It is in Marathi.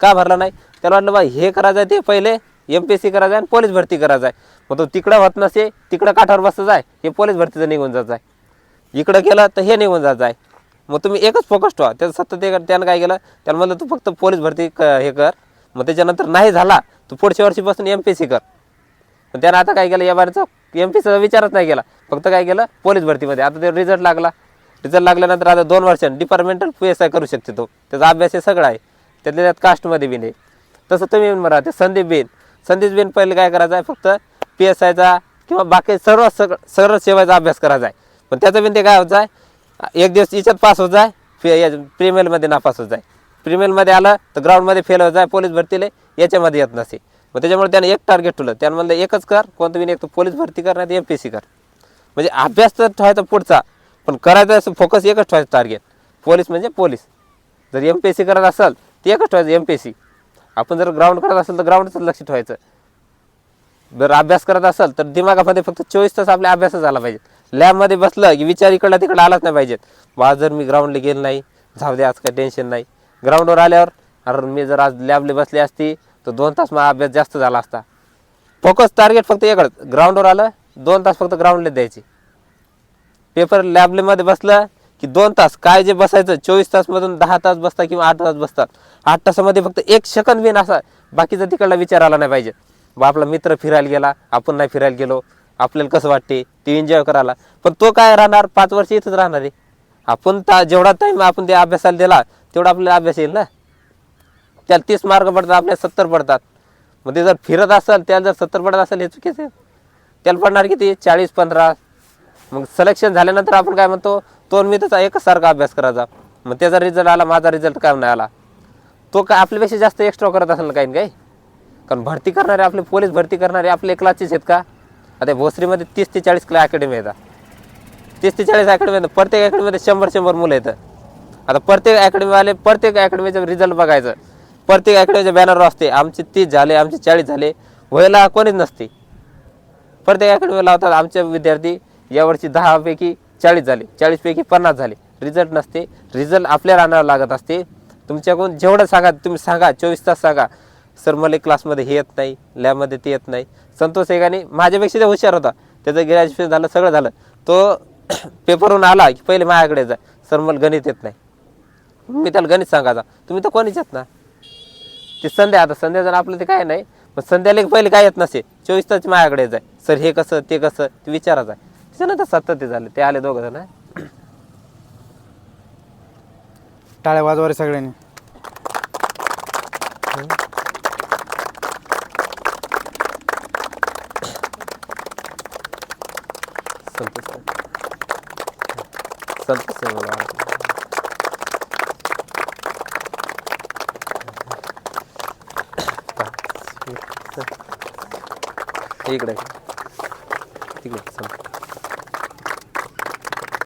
का भरला नाही? त्याला वाटलं बा हे करायचं आहे ते पहिले एम पी एस सी करायचं आहे आणि पोलीस भरती करायचं आहे मग तो तिकडं होत नसे तिकडं काठावर बसत आहे हे पोलीस भरतीचं निघून जायचं आहे इकडं केलं तर हे निघून जायचं आहे मग तुम्ही एकच फोकस ठेवा. त्याचं सतत ते त्यानं काय केलं? त्यानं म्हणलं तू फक्त पोलीस भरती क हे कर. मग त्याच्यानंतर नाही झाला तू पुढच्या वर्षीपासून एम पी एस सी कर. पण त्यानं आता काय केलं? या बारीचा एम पी सीचा विचारच नाही केला. फक्त काय केलं? पोलीस भरतीमध्ये. आता ते रिझल्ट लागला. रिझल्ट लागल्यानंतर आता दोन वर्षांनी डिपार्टमेंटल पी एस आय करू शकते तो. त्याचा अभ्यास हे सगळा आहे. त्यातल्या त्यात कास्टमध्ये बीन आहे तसं तुम्ही राहते ते संदीप बेन. संदीप बेन पहिले काय करायचं आहे फक्त पी एस आयचा किंवा बाकी सर्व सग सर्व सेवाचा अभ्यास करायचा आहे. पण त्याचं बिन ते काय होत जाय एक दिवस याच्यात पास होत जाय फे या प्रीमेलमध्ये नापास होत जाय. प्रीमेलमध्ये आलं तर ग्राउंडमध्ये फेल होत जाय पोलीस भरतीले याच्यामध्ये येत नसे. मग त्याच्यामुळे त्यानं एक टार्गेट ठेवलं. त्यानं म्हणलं एकच कर कोणतं बी एक तर पोलीस भरती कर नाही एम पी सी कर. म्हणजे अभ्यास तर ठेवायचा पुढचा पण करायचा असं फोकस एकच ठेवायचं टार्गेट पोलीस म्हणजे पोलीस जर एम पी एस सी करत असेल ते एकच ठेवायचं एम पी एस सी आपण जर ग्राउंड करत असेल तर ग्राउंडच लक्ष ठेवायचं. जर अभ्यास करत असेल तर दिमागामध्ये फक्त चोवीस तास आपल्या अभ्यासच झाला पाहिजे. लॅबमध्ये बसलं की विचार इकडला तिकडं आलाच नाही पाहिजेत. मग जर मी ग्राउंडला गेलो नाही जाऊ दे आज काही टेन्शन नाही. ग्राउंडवर आल्यावर अरे मी जर आज लॅबला बसली असती तर दोन तास माझा अभ्यास जास्त झाला असता. फोकस टार्गेट फक्त एकच. ग्राउंडवर आलं दोन तास फक्त ग्राउंडला द्यायचे. पेपर लॅबलेमध्ये बसलं की दोन तास काय जे बसायचं चोवीस तासमधून दहा तास बसता किंवा आठ तास बसतात. आठ तासामध्ये फक्त एक सेकंद बिन असा बाकीचा तिकडला विचार आला नाही पाहिजे. बा आपला मित्र फिरायला गेला आपण नाही फिरायला गेलो आपल्याला कसं वाटते? ते एन्जॉय करायला. पण तो काय राहणार? पाच वर्ष इथंच राहणार आहे. आपण ता जेवढा टाईम आपण ते अभ्यासाला दिला तेवढा आपल्याला अभ्यास येईल ना? त्याला तीस मार्क पडतात आपल्याला सत्तर पडतात. मग ते जर फिरत असेल त्याला जर सत्तर पडत असेल हे चुकीचं त्याला पडणार किती? चाळीस पंधरा. मग सलेक्शन झाल्यानंतर आपण काय म्हणतो? तो आणि मी त्याचा एकसारखा अभ्यास करायचा. मग त्याचा रिझल्ट आला माझा रिझल्ट काय नाही आला. तो का आपल्यापेक्षा जास्त एक्स्ट्रा करत असेल काही काही? कारण भरती करणारे आपले पोलीस भरती करणारे आपले क्लासेस आहेत का? आता भोसरीमध्ये तीस ते चाळीस क्ला अकॅडमी येतात तीस ते चाळीस अकॅडमी येतात प्रत्येक अकॅडमीमध्ये शंभर शंभर मुलं येतं आता प्रत्येक अकॅडमीवाले प्रत्येक अकॅडमीचं रिझल्ट बघायचं. प्रत्येक अकॅडमीच्या बॅनरवर असते. आमचे तीस झाले आमचे चाळीस झाले. व्हायला कोणीच नसते. प्रत्येक अकॅडमीला लावतात आमचे विद्यार्थी. यावर्षी दहापैकी चाळीस झाले चाळीसपैकी पन्नास झाले. रिझल्ट नसते. रिझल्ट आपल्याला आणावं लागत असते. तुमच्याकडून जेवढं सांगा तुम्ही सांगा चोवीस तास सांगा. सर मला क्लासमध्ये हे येत नाही लॅबमध्ये ते येत नाही. संतोष एकाने माझ्यापेक्षा ते हुशार होता. त्याचं ग्रॅज्युएशन झालं सगळं झालं. तो पेपरहून आला की पहिले माझ्याकडे जा. सर मला गणित येत नाही. मी त्याला गणित सांगायचा. तुम्ही तर कोणीच येत ना. ते संध्या आता संध्या जर आपलं ते काय नाही मग संध्याला पहिले काय येत नसे. चोवीस तास माझ्याकडे जाय. सर हे कसं ते कसं ते विचारायचं आहे त्याच्यानंतर सतत ते झाले ते आले दोघं जण. टाळ्या वाजवा रे सगळ्यांनी. इकडे. तिकडे